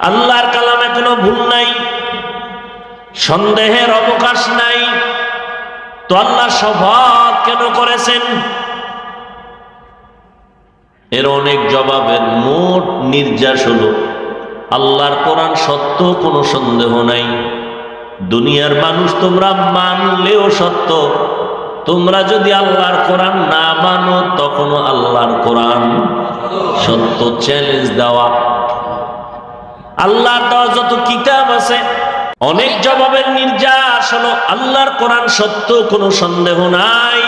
আল্লাহর কালামে কোনো ভুল নাই, সন্দেহের অবকাশ নাই। তো আল্লাহ শপথ কেন করেছেন? এর অনেক জবাবের মোট নির্যাস হলো, আল্লাহর কোরআন সত্য কোনো সন্দেহ নাই। দুনিয়ার মানুষ তোমরা মানলেও সত্য, তোমরা যদি আল্লাহর কোরআন না মানো, তখনও আল্লাহর কোরআন সত্য চ্যালেঞ্জ দেওয়া আল্লাহর দেওয়া যত কিতাব আছে অনেক জবাবের নির্যাস হলো আল্লাহর কোরআন সত্য কোনো সন্দেহ নাই।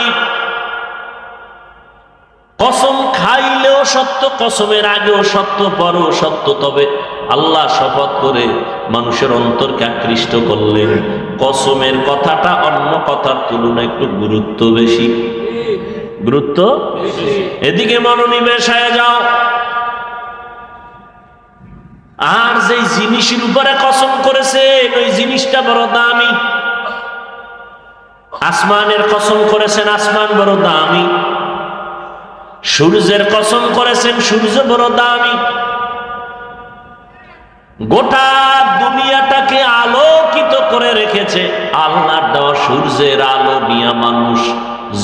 কসম খাইলেও সত্য কসমের আগেও সত্য পরও সত্য তবে আল্লাহ শপথ করে মানুষের অন্তরকে আকৃষ্ট করলেন। কসমের কথাটা অন্য কথার তুলনায় একটু গুরুত্ব বেশি। গুরুত্ব? এদিকে মনোনিবেশ হয়ে যাও। আর যে জিনিসের উপরে কসম করেছে, ওই জিনিসটা বড় দামি। আসমানের কসম করেছেন, আসমান বড় দামি। সূর্যের কসম করেছেন, সূর্য বড় দামি। গোটা দুনিয়াটাকে আলোকিত করে রেখেছে। আল্লাহর দেওয়া সূর্যের আলো নিয়ে মানুষ।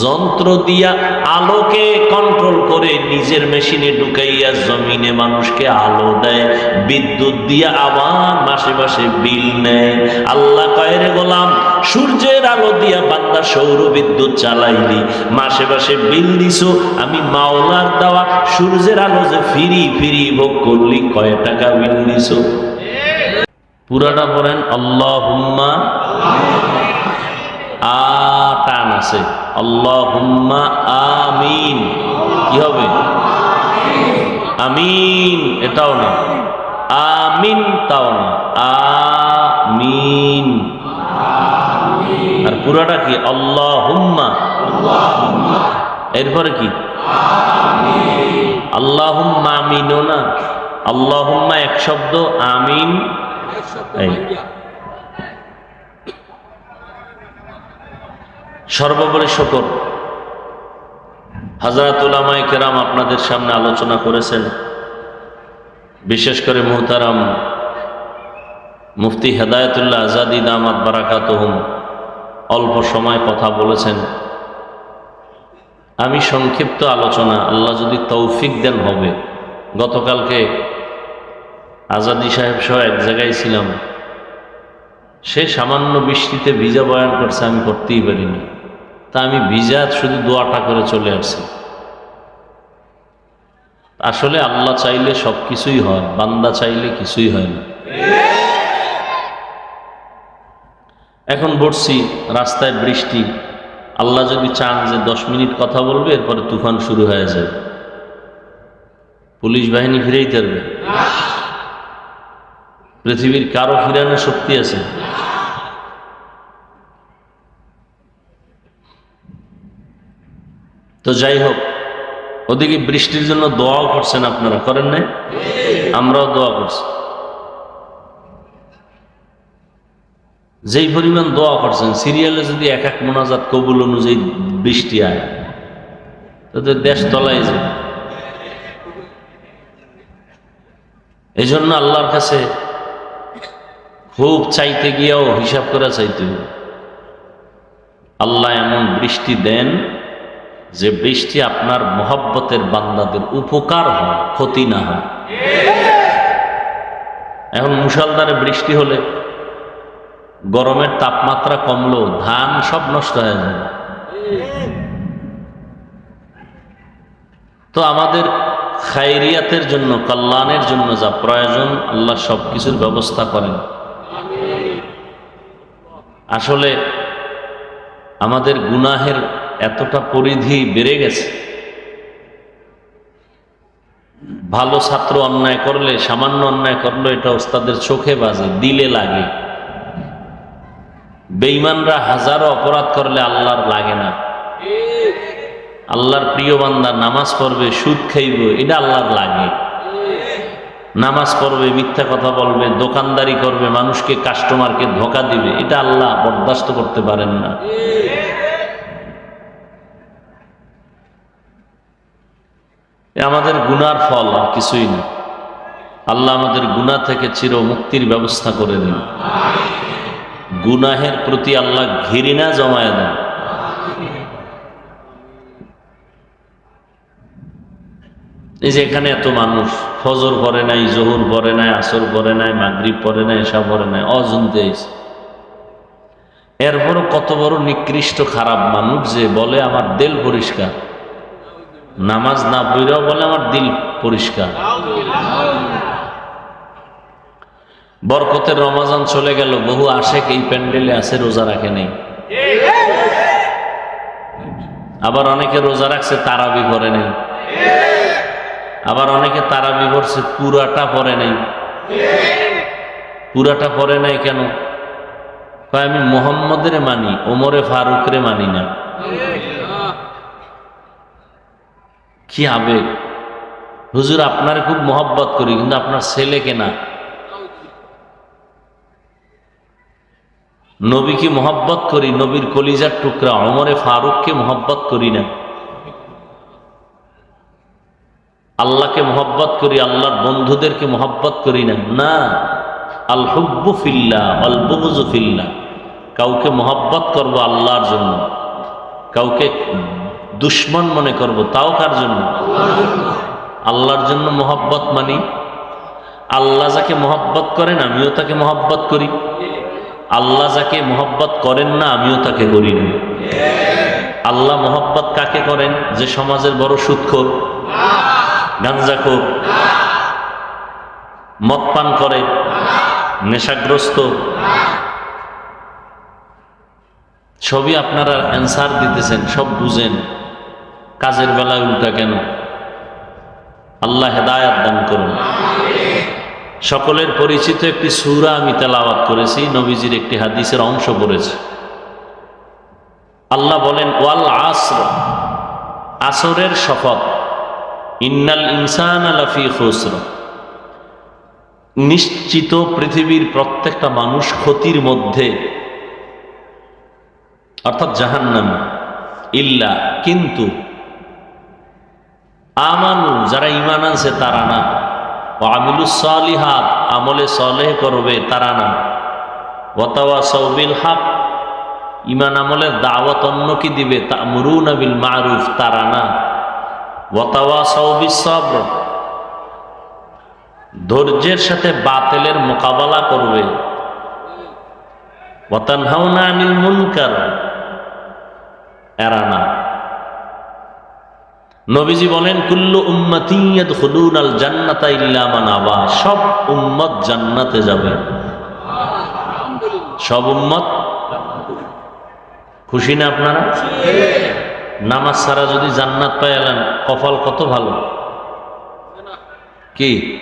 যন্ত্র দিয়া আলোকে কন্ট্রোল করে নিজের মেশিনে ঢুকাইয়া জমিনে মানুষকে আলো দেয়, বিদ্যুৎ দিয়া আবার মাসে মাসে বিল নেয়। আল্লাহ কয়েরে গোলাম, সূর্যের আলো দিয়া বান্দা সৌর বিদ্যুৎ চালাইলি, মাসে মাসে বিল দিছো, আমি মাওলার দেওয়া সূর্যের আলো যে ফিরি ফিরি ভোগ করলি, কয় টাকা বিল দিছো? পুরাটা বলেন আল্লাহ হুম্মা আ, টান আছে। আল্লাহ হুম্মা আমিন। কি হবে? আমিন, এটাও না। আমিন তাও না। আমিন। আর পুরাটা কি? আল্লাহ হুম্মা এরপরে কি? আল্লাহ হুম্মা আমিনও না। আল্লাহ হুম্মা এক শব্দ, আমিন। এই। সর্বোপরি শকর। হাজরাতুলামাই কেরাম আপনাদের সামনে আলোচনা করেছেন। বিশেষ করে মোহতারাম মুফতি হেদায়তুল্লাহ আজাদি দামাত বারাকাত অল্প সময় কথা বলেছেন। আমি সংক্ষিপ্ত আলোচনা, আল্লাহ যদি তৌফিক দেন হবে। গতকালকে আজাদি সাহেব সহ এক জায়গায় ছিলাম। সে সামান্য বৃষ্টিতে ভিজা বয়ান করছে, আমি করতেই পারিনি। আমি ভিজা শুধু দোয়াটা করে চলে আসছি আসলে আল্লাহ চাইলে সব কিছুই হয়, বান্দা চাইলে কিছুই হয় না। এখন বসছি, রাস্তায় বৃষ্টি। আল্লাহ যদি চান যে দশ মিনিট কথা বলবে, এরপরে তুফান শুরু হয়ে যাবে। পুলিশ বাহিনী ফিরেই থাকবে পৃথিবীর কারও ফিরানোর শক্তি আছে? তো যাই হোক, ওদিকে বৃষ্টির জন্য দোয়াও করছেন আপনারা, করেন নাই? আমরাও দোয়া করছি। যেই পরিমাণ দোয়া করছেন, সিরিয়ালে যদি এক এক মোনাজাত কবুল অনুযায়ী বৃষ্টি আয়, তাতে দেশ তলায় যায়। এই জন্য আল্লাহর কাছে খুব চাইতে গিয়েও হিসাব করে চাইতে আল্লাহ এমন বৃষ্টি দেন যে বৃষ্টি আপনার মহব্বতের বান্দাদের উপকার হয়, ক্ষতি না হয়। এখন মুসলধারে বৃষ্টি হলে গরমের তাপমাত্রা কমলো ধান সব নষ্ট হয়ে যাবে। তো আমাদের খায়রিয়াতের জন্য, কল্যাণের জন্য যা প্রয়োজন, আল্লাহ সব কিছুর ব্যবস্থা করেন। আসলে আমাদের গুনাহের এতটা পরিধি বেড়ে গেছে। ভালো ছাত্র অন্যায় করলে, সামান্য অন্যায় করলে এটা ওস্তাদের চোখে বাজে, দিলে লাগে। বেইমানরা হাজারো অপরাধ করলে আল্লাহর লাগে না। আল্লাহর প্রিয় বান্দা নামাজ পড়বে, সুদ খাইব, এটা আল্লাহর লাগে। নামাজ পড়বে, মিথ্যা কথা বলবে, দোকানদারি করবে, মানুষকে কাস্টমারকে ধোকা দিবে, এটা আল্লাহ বরদাস্ত করতে পারেন না। এ আমাদের গুনার ফল আর কিছুই না। আল্লাহ আমাদের গুনাহ থেকে চির মুক্তির ব্যবস্থা করে দিন। গুনাহের প্রতি আল্লাহ ঘৃণা জমায় দেন। এই যে এখানে এত মানুষ, ফজর পরে নাই, জহুর পরে নাই, আসর পরে নাই, মাগরিব পরে নাই এসব পরে নাই অজন্তে এসে এরপরও কত বড় নিকৃষ্ট খারাপ মানুষ যে বলে, আমার দেল পরিষ্কার। নামাজ না পড়েও বলে আমার দিল পরিষ্কার। বরকতের রমাজান চলে গেল, বহু আশেক এই প্যান্ডেলে আছে, রোজা রাখে নেই। আবার অনেকে রোজা রাখছে, তারাবি পরে নেই। আবার অনেকে তারাবি পড়ছে, পুরাটা পরে নেই। পুরাটা পরে নাই কেন? আমি মোহাম্মদের মানি, ওমরে ফারুকরে মানি না। কি আবেগ? হুজুর, আপনার খুব মহব্বত করি, কিন্তু আপনার ছেলেকে না। নবীকে মহব্বত করি, নবীর কলিজার টুকরা। অমরে ফারুককে মহব্বত করি না। আল্লাহকে মহব্বত করি, আল্লাহর বন্ধুদেরকে মহব্বত করি না। না আল হুব্বু ফিল্লা আল বুগজু ফিল্লা। কাউকে মহব্বত করব আল্লাহর জন্য। কাউকে দুশ্মন মনে করব, তাও কার জন্য? আল্লাহর জন্য মহব্বত মানি। আল্লাহ যাকে মহব্বত করেন, আমিও তাকে মহব্বত করি। আল্লাহ যাকে মহব্বত করেন না, আমিও তাকে করি না। আল্লাহ মহব্বত কাকে করেন? যে সমাজের বড় সুৎখোর গাঞ্জাখোর মদ পান করে, নেশাগ্রস্ত। সবই আপনারা অ্যান্সার দিতেছেন, সব বুঝেন। কাজের বেলায় উল্টা কেন? আল্লাহ হেদায়াত দান করুন। সকলের পরিচিত একটি সুরা আমি তেলাওয়াত করেছি, নবীজির একটি হাদিসের অংশ পড়েছি। আল্লাহ বলেন, ওয়াল আসর, আসরের শপথ। ইন্নাল ইনসান আলাফি খুসর। নিশ্চিত পৃথিবীর প্রত্যেকটা মানুষ ক্ষতির মধ্যে, অর্থাৎ জাহান্নাম, ইল্লা, কিন্তু আমানু, যারা ইমান আনছে তারা না। ও আমিলুস সালিহাত, আমলে সলেহ করবে তারা না। ওয়াতাওয়া সৌবিল হাক ইমান আমলের দাওয়াত অন্য কি দিবে? তা মুরুন বিল মারুফ, তারা না। ওয়াতাওয়া সৌবি সব্র, ধৈর্যের সাথে বাতেলের মোকাবেলা করবে। ওয়াতানহাউনা আনিল মুনকার, এরা না। নবীজি বলেন, কুল্লু উম্মতিয়াদ জান্নাতা ইল্লা মান আবা। সব উম্মত জান্নাতে যাবে। সব উম্মত? খুশি না আপনারা? নামাজ ছাড়া যদি জান্নাত পাই এলেন কপাল কত ভালো? কি?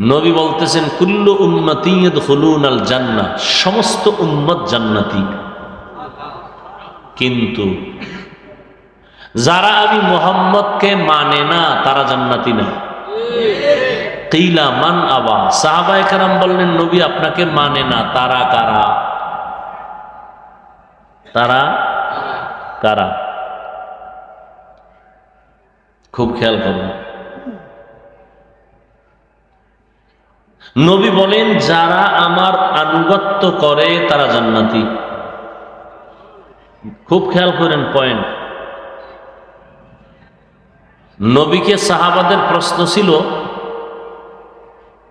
নবী বলতেছেন, কুল্লু উম্মতিয়াদ হুলুন আল জান্না সমস্ত উম্মত জান্নাতি। কিন্তু যারা আমি মোহাম্মদকে মানে না, তারা জান্নাতি না। আপনাকে মানে তারা খুব খেয়াল নবী বলেন, যারা আমার আনুগত্য করে, তারা জান্নাতি। খুব খেয়াল করেন, পয়েন্ট। নবীকে সাহাবাদের প্রশ্ন ছিল,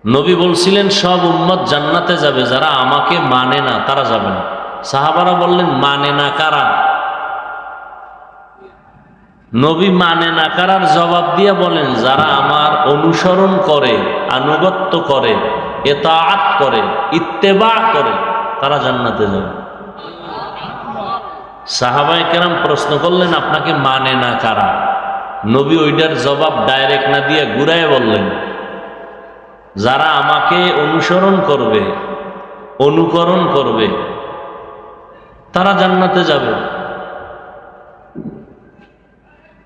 নবী বলছিলেন, সব উম্মত জান্নাতে যাবে, যারা আমাকে মানে না, তারা যাবে না। সাহাবারা বললেন মানে না কারা? নবী মানে না কারার জবাব দিয়ে বলেন, যারা আমার অনুসরণ করে, আনুগত্য করে, এতাআত করে, ইত্তেবা করে, তারা জান্নাতে যাবে। সাহাবাই কেরাম প্রশ্ন করলেন, আপনাকে মানে না কারা? নবী ওইটার জবাব ডাইরেক্ট না দিয়ে ঘুরায় বললেন, যারা আমাকে অনুসরণ করবে, অনুকরণ করবে, তারা জান্নাতে যাবে।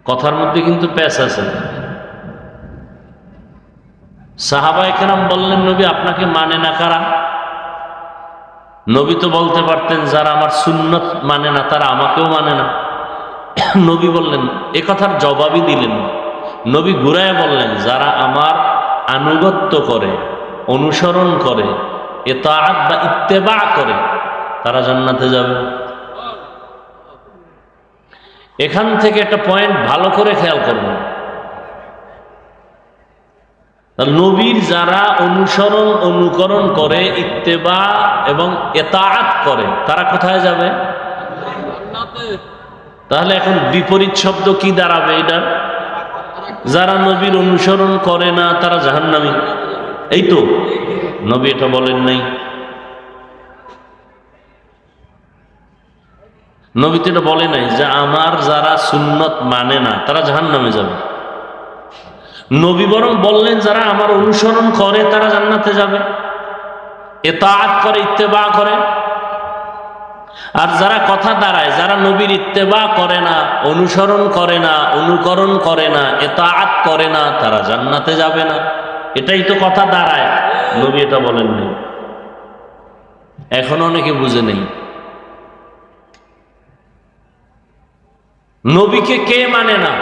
কথার মধ্যে কিন্তু প্যাস আছে। সাহাবা একরাম বললেন, নবী, আপনাকে মানে না কারা? নবী তো বলতে পারতেন, যারা আমার সুন্নত মানে না, তারা আমাকেও মানে না। নবী বললেন, এ কথার জবাবই দিলেন নবী ঘুরায় বললেন, যারা আমার আনুগত্য করে, অনুসরণ করে, এতাআত বা ইত্তেবা করে, তারা জান্নাতে যাবে। এখান থেকে একটা পয়েন্ট ভালো করে খেয়াল করবেন। নবীর যারা অনুসরণ, অনুকরণ করে, ইত্তেবা এবং এতাআত করে, তারা কোথায় যাবে? তাহলে এখন বিপরীত শব্দ কি দাঁড়াবে এটা? যারা নবীর অনুসরণ করে না, তারা জাহান্নামী। এই তো, নবী এটা বলেন নাই। নবী তো এটা বলে নাই যে আমার যারা সুন্নত মানে না, তারা জাহান্নামে যাবে। নবী বরং বললেন, যারা আমার অনুসরণ করে, তারা জান্নাতে যাবে। এতাআত করে, ইত্তেবা করে। আর যারা কথা দাঁড়ায়, যারা নবীর ইত্তেবা করে না, অনুসরণ করে না, অনুকরণ করে না এত এতাআত করে না, তারা জান্নাতে যাবে না। এটাই তো কথা দাঁড়ায়। নবী এটা বলেন নেই এখন অনেকে বুঝে নেই। নবীকে কে মানে না?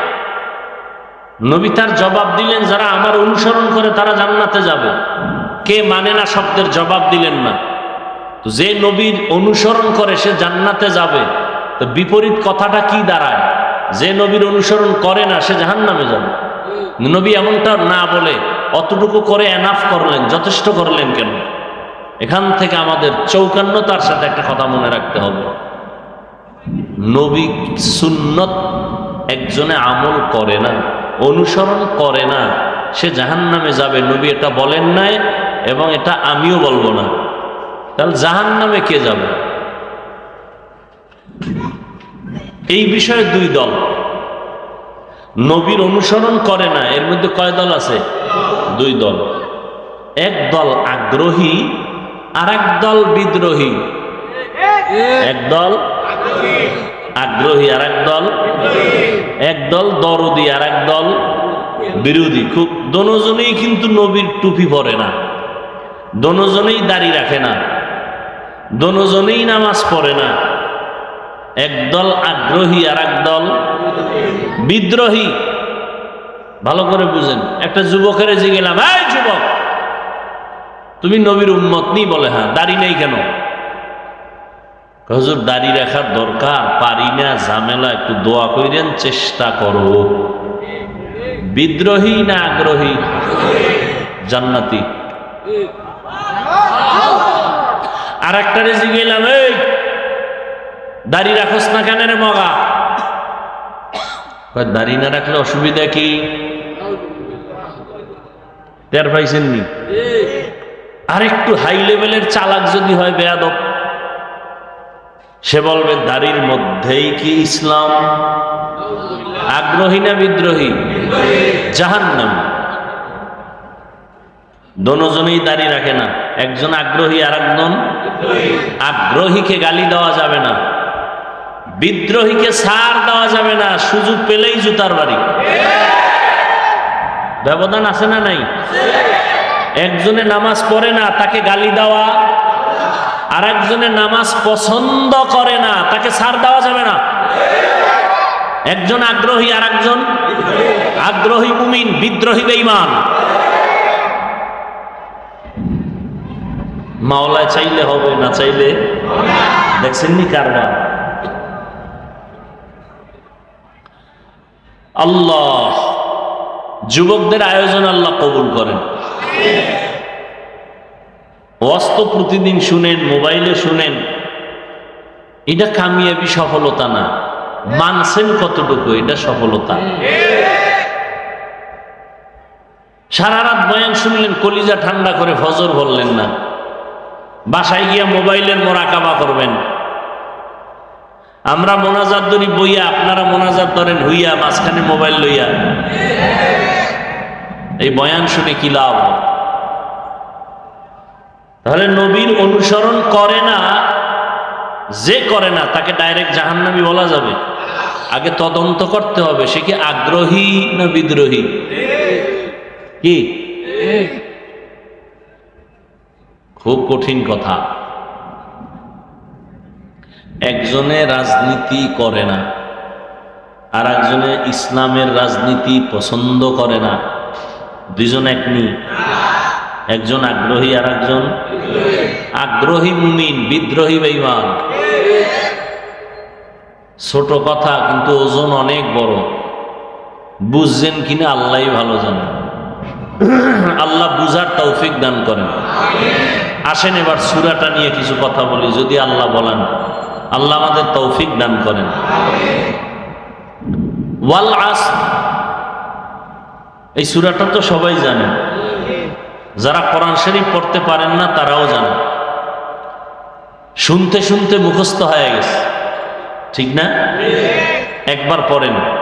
নবী তার জবাব দিলেন, যারা আমার অনুসরণ করে তারা জান্নাতে যাবে। কে মানে না শব্দের জবাব দিলেন না? তো যে নবীর অনুসরণ করে, সে জান্নাতে যাবে। তো বিপরীত কথাটা কি দাঁড়ায়? যে নবীর অনুসরণ করে না, সে জাহান্নামে যাবে। নবী এমনটা না বলে অতটুকু করে এনাফ করলেন, যথেষ্ট করলেন কেন? এখান থেকে আমাদের চৌকান্নতার সাথে একটা কথা মনে রাখতে হবে। নবী সুন্নত একজনে আমল করে না, অনুসরণ করে না, সে জাহান নামে যাবে। নবী এটা বলেন নাই এবং এটা আমিও বলব না। তাহলে জাহান নামে কে যাবে? এই বিষয়ে দুই দল। নবীর অনুসরণ করে না, এর মধ্যে কয় দল আছে? দুই দল। এক দল আগ্রহী আর এক দল বিদ্রোহী। এক দল আগ্রহী আর এক দল এক দল দরদি আর এক দল বিরোধী। খুব, দনোজনেই কিন্তু নবীর টুপি পরে না। দনোজনেই দাড়ি রাখে না। দনোজনেই নামাজ পড়ে না। একদল আগ্রহী আর একদল বিদ্রোহী। ভালো করে বুঝেন। একটা যুবকের যে গেলাম, এই যুবক, তুমি নবীর উম্মত নেই বলে হ্যাঁ দাড়ি নেই কেন? হজুর, দাড়ি রাখার দরকার, পারি না, ঝামেলা, একটু দোয়া কইরেন, চেষ্টা করো। বিদ্রোহী না আগ্রহী? জান্নাতি। আর একটা রেজি গেলাম এই, দাড়ি রাখোস না কেন রে মগা? দাড়ি না রাখলে অসুবিধা কি? টের পাইছেন নি? আর একটু হাই লেভেলের চালাক যদি হয় বেয়াদব। সে বলবে, দাড়ির মধ্যেই কি ইসলাম? আগ্রহী না বিদ্রোহী? জাহান্নাম। দনোজনেই দাড়ি রাখে না। একজন আগ্রহী আর একজন আগ্রহীকে গালি দেওয়া যাবে না। বিদ্রোহীকে সার দেওয়া যাবে না, সুযোগ পেলেই জুতার বাড়ি। ব্যবধান আছে না নাই? একজনে নামাজ পড়ে না, তাকে গালি দেওয়া। আর একজনে নামাজ পছন্দ করে না, তাকে সার দেওয়া যাবে না। একজন আগ্রহী আর একজন আগ্রহী মুমিন, বিদ্রোহী বেঈমান। মাওলায় চাইলে হবে, না চাইলে দেখছেন নি কারবার আল্লাহ, যুবকদের আয়োজন আল্লাহ কবুল করেন। অস্ত প্রতিদিন শুনেন, মোবাইলে শুনেন। এটা কামিয়াবি সফলতা না। মানছেন কতটুকু, এটা সফলতা। সারা রাত বয়ান শুনলেন, কলিজা ঠান্ডা করে ফজর বললেন না। বাসায় গিয়া মোবাইলের মোরাকাবা করবেন। আমরা মোনাজাত ধরি, বইয়া আপনারা মোনাজাত ধরেন, হইয়া মাঝখানে মোবাইল লইয়া। এই বয়ান শুনে কি লাভ? তাহলে নবীর অনুসরণ করে না, যে করে না, তাকে ডাইরেক্ট জাহান্নামি বলা যাবে। আগে তদন্ত করতে হবে, সে কি আগ্রহী না বিদ্রোহী? কি? খুব কঠিন কথা। একজনে রাজনীতি করে না আর একজনে ইসলামের রাজনীতি পছন্দ করে না। দুইজন এক নি একজন আগ্রহী আর একজন আগ্রহী মুমিন, বিদ্রোহী বেইমান ছোট কথা কিন্তু ওজন অনেক বড়, বুঝছেন কিনা আল্লাহ ভালো জানেন আল্লাহ বুঝার তৌফিক দান করেন। আসেন এবার সুরাটা নিয়ে কিছু কথা বলি, যদি আল্লাহ বলেন। আল্লাহ আমাদের তৌফিক দান করেন। ওয়াল আস এই সুরাটা তো সবাই জানে। যারা কোরআন শরীফ পড়তে পারেন না, তারাও জানে। শুনতে শুনতে মুখস্থ হয়ে গেছে। ঠিক না? একবার পড়েন।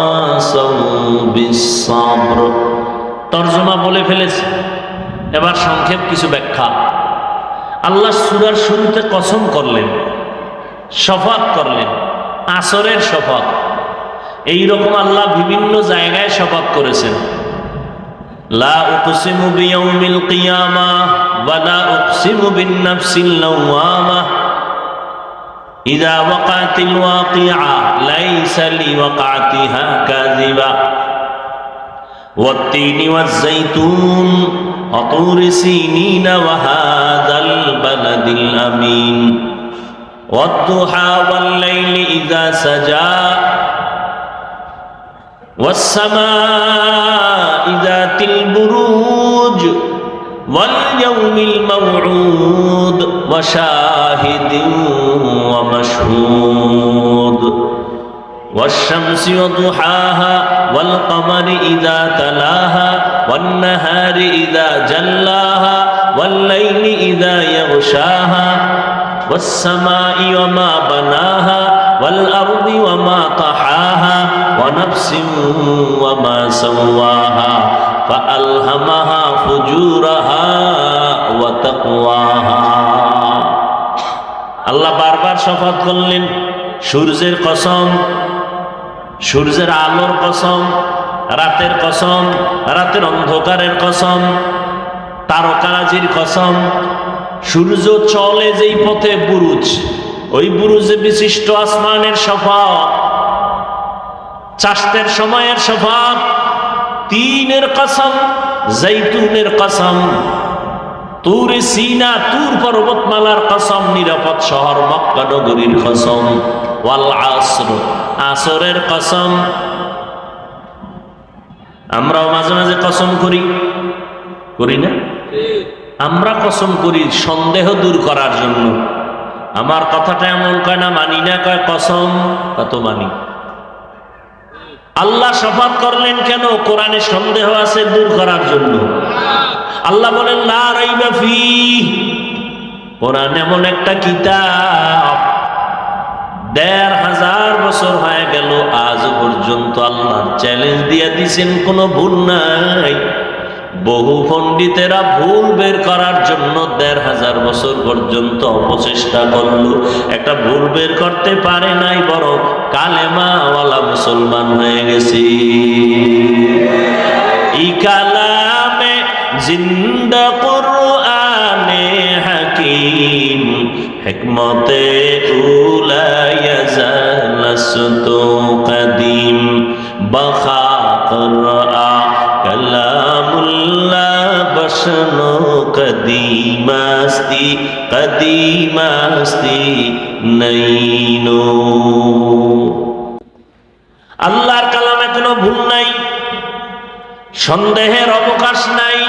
বিসাবর তর্জমা বলে ফেলেছে। এবার সংক্ষেপ কিছু ব্যাখ্যা। আল্লাহ সুরার শুরুতে কসম করলেন, শফাত করলেন, আসরের শপথ এই রকম আল্লাহ বিভিন্ন জায়গায় শপথ করেছেন। লা উকসিমু বিয়াউমিল কিয়ামা ওয়া লা উকসিমু বিন-নাফসিল লাওয়ামা। ইযা ওয়াকাতিল ওয়াকিআ, লাইসা লিওয়াকাতিহা কাযিবা। والتين والزيتون وطور سينين وهذا البلد الأمين. والضحى والليل إذا سجى والسماء ذات البروج واليوم الموعود وشاهد ومشهود. والشمس وضحاها والقمر إذا تلاها والنهار إذا جلاها والليل إذا يغشاها والسماء وما بناها والأرض وما طحاها ونفس وما سواها فألهمها فجورها وتقواها আল্লাহ বারবার শপথ করলেন সূর্যের কসম সূর্যের আলোর কসম, রাতের কসম, রাতের অন্ধকারের কসম, তারকারাজির কসম। সূর্য চলে যেই পথে বুরুজ, ওই বুরুজে বিশিষ্ট আসমানের শপথ চাষতের সময়ের শপথ তিনের কসম, জৈতুনের কসম তুর সিনা, তুর পর্বতমালার কসম, নিরাপদ শহর মক্কা নগরীর কসম। ওয়াল আসর। আসরের কসম। আমরাও মাঝে মাঝে কসম করি। করি না? আমরা কসম করি সন্দেহ দূর করার জন্য। আমার কথাটা এমন কয় না, মানি না কয়, কসম কত মানি। আল্লাহ শপথ করলেন কেন? কোরআনে সন্দেহ আছে দূর করার জন্য। আল্লাহ বলেন, লা রাইবা ফি কোরআন এমন একটা কিতাব। দেড় হাজার বছর হয়ে গেল, আজ পর্যন্ত আল্লাহ চ্যালেঞ্জ দিয়ে দিছেন কোনো ভুল নাই। বহু পণ্ডিতেরা ভুল বের করার জন্য দেড় হাজার বছর পর্যন্ত অপচেষ্টা করল। একটা ভুল বের করতে পারে নাই, বরং কালেমাওয়ালা মুসলমান হয়ে গেছি। জিন্দা কুরআনে হাকিম হিকমতে কদিম কদিমাস্তি কদিমাস্তি আল্লাহর কালামে কোনো ভুল নাই, সন্দেহের অবকাশ নাই।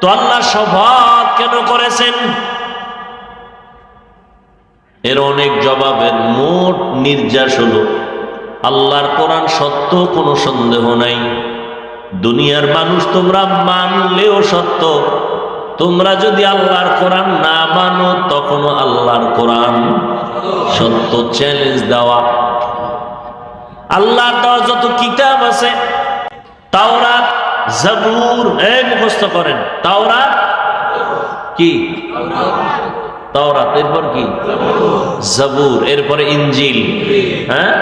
তো আল্লাহ শপথ কেন করেছেন? এর অনেক জবাবের মোট নির্যাস হলো, আল্লাহর কোরআন সত্য কোনো সন্দেহ নাই। দুনিয়ার মানুষ তোমরা মানলেও সত্য, তোমরা যদি আল্লাহর কোরআন না মানো, তখনও আল্লাহর কোরআন সত্য চ্যালেঞ্জ দেওয়া। আল্লাহর দেওয়া যত কিতাব আছে, তাওরাত, জাবুর এই মুখস্থ করেন। তাওরাত কি? তাওরাত, এরপর কি? এরপরে হ্যাঁ?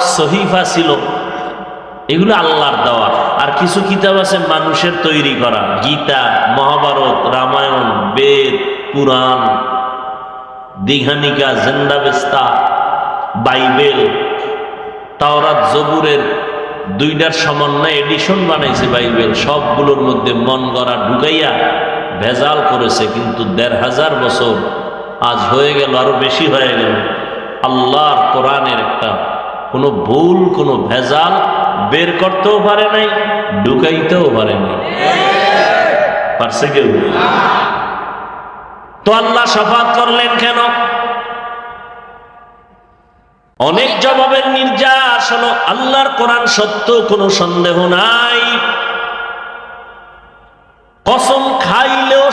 সহিফা ছিল। এগুলো দেওয়া। আর কিছু কিতাব আছে মানুষের তৈরি করা। গীতা, মহাভারত, রামায়ণ, বেদ, পুরাণ, দীঘানিকা, জেন্দাবেস্তা, বাইবেল, তাওরাত, জবুরের দুইটার সমন্বয়ে এডিশন বানাইছে বাইবেল। সবগুলোর মধ্যে মন গড়া ঢুকাইয়া ভেজাল করেছে, কিন্তু দেড় হাজার বছর আজ হয়ে গেল, আরও বেশি হয়ে গেল। আল্লাহর কোরআনের একটা কোনো ভুল, কোনো ভেজাল বের করতেও পারে নাই, ঢুকাইতেও পারে নাই। পারছে কেউ? তো আল্লাহ শফাত করলেন কেন? অনেক জবাবের নির্যাস হলো, আল্লাহর কোরআন সত্য কোনো সন্দেহ নাই। কসম খাইলেও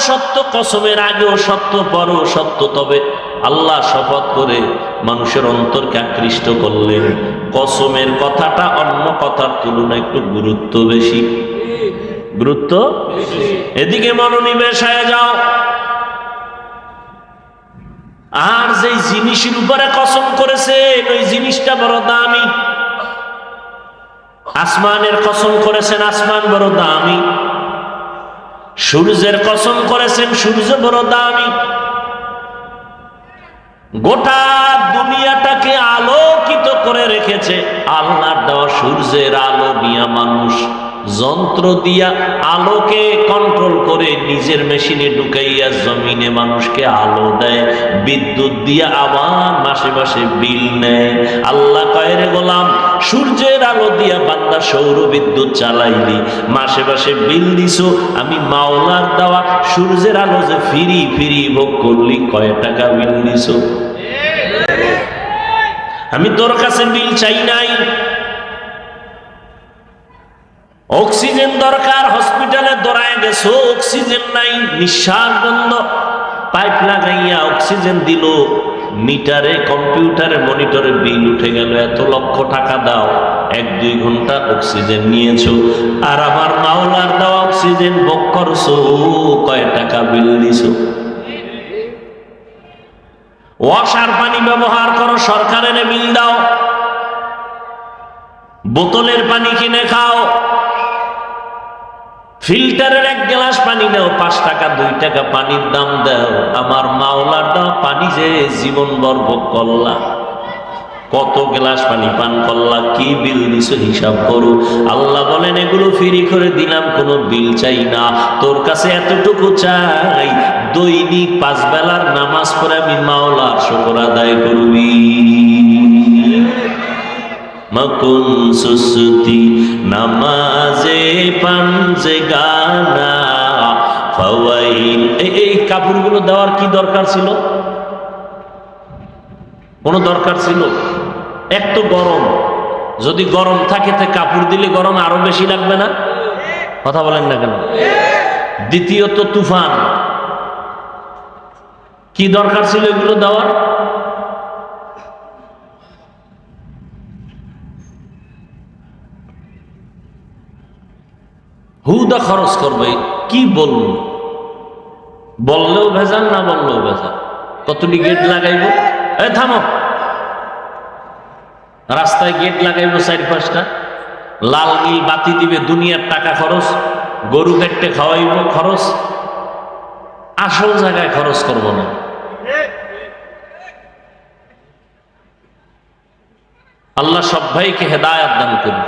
সত্য কসমের আগেও সত্য পরও সত্য তবে আল্লাহ শপথ করে মানুষের অন্তরকে আকৃষ্ট করলেন। কসমের কথাটা অন্য কথার তুলনায় একটু গুরুত্ব বেশি। গুরুত্ব এদিকে মনোনিবেশ হয়ে যাও। আর যে জিনিসের উপরে কসম করেছে, ওই জিনিসটা বড় দামি। আসমানের কসম করেছেন, আসমান বড় দামি। সূর্যের কসম করেছেন, সূর্য বড় দামি। গোটা দুনিয়াটাকে আলোকিত করে রেখেছে। আল্লাহর দেওয়া সূর্যের আলো মিয়া মানুষ যন্ত্র দিয়া আলোকে কন্ট্রোল করে নিজের মেশিনে ঢুকাইয়া জমিনে মানুষকে আলো দেয় বিদ্যুৎ দিয়া আবার মাসে মাসে বিল নেয়। আল্লাহ কয়ের গোলাম সূর্যের আলো দিয়া বান্দা সৌর বিদ্যুৎ চালাইলি মাসে মাসে বিল দিছো আমি মাওলার দেওয়া সূর্যের আলো যে ফিরি ফিরি ভোগ করলি কয় টাকা বিল দিছো? আমি তোর কাছে বিল চাই নাই। অক্সিজেন দরকার, হসপিটালে দৌড়ায় গেছো, অক্সিজেন নাই, নিঃশ্বাস বন্ধ। পাইপ লাগাইয়া অক্সিজেন দিল, মিটারে, কম্পিউটারে, মনিটরে বিল উঠে গেল, এত লক্ষ টাকা দাও, এক দুই ঘণ্টা অক্সিজেন নিয়েছো। আর আমার মাওলার দেওয়া অক্সিজেন ভোগ করছ কয় টাকা বিল দিছো। ওয়াসার পানি ব্যবহার করো, সরকারের বিল দাও। বোতলের পানি কিনে খাও। ফিল্টারের এক গ্লাস পানি দাও, পাঁচ টাকা, দুই টাকা পানির দাম দাও। আমার মাওলার দাও, পানি যে জীবন বর্ব করলা। কত গ্লাস পানি পান করলা, কি বিল দিছো হিসাব করো। আল্লাহ বলেন, এগুলো ফ্রি করে দিলাম, কোনো বিল চাই না। তোর কাছে এতটুকু চাই, দৈনিক পাঁচ বেলার নামাজ পড়ে আমি মাওলার শকর আদায় করবি। মকুন সুসুতি নামাজে পাঞ্জে গানা, ফাওয়াইল। এই কাপড়গুলো দেওয়ার কি দরকার ছিল? কোনো দরকার ছিল? এক তো গরম। যদি গরম থাকে তে কাপড় দিলে গরম আরও বেশি লাগবে না? কথা বলেন না কেন? দ্বিতীয়ত তুফান। কি দরকার ছিল এগুলো দেওয়ার? হুদা খরচ করবে, কি বলব? বললেও ভেজাল, না বললেও ভেজাল। কতটি গেট লাগাইব? এ, থামো। রাস্তায় গেট লাগাইব চারি পাঁচটা। লাল নীল বাতি দিবে, দুনিয়ার টাকা খরচ। গরু কেটে খাওয়াইব খরচ। আসল জায়গায় খরচ করব না। আল্লাহ সব ভাইকে হেদায়াত দান করুন।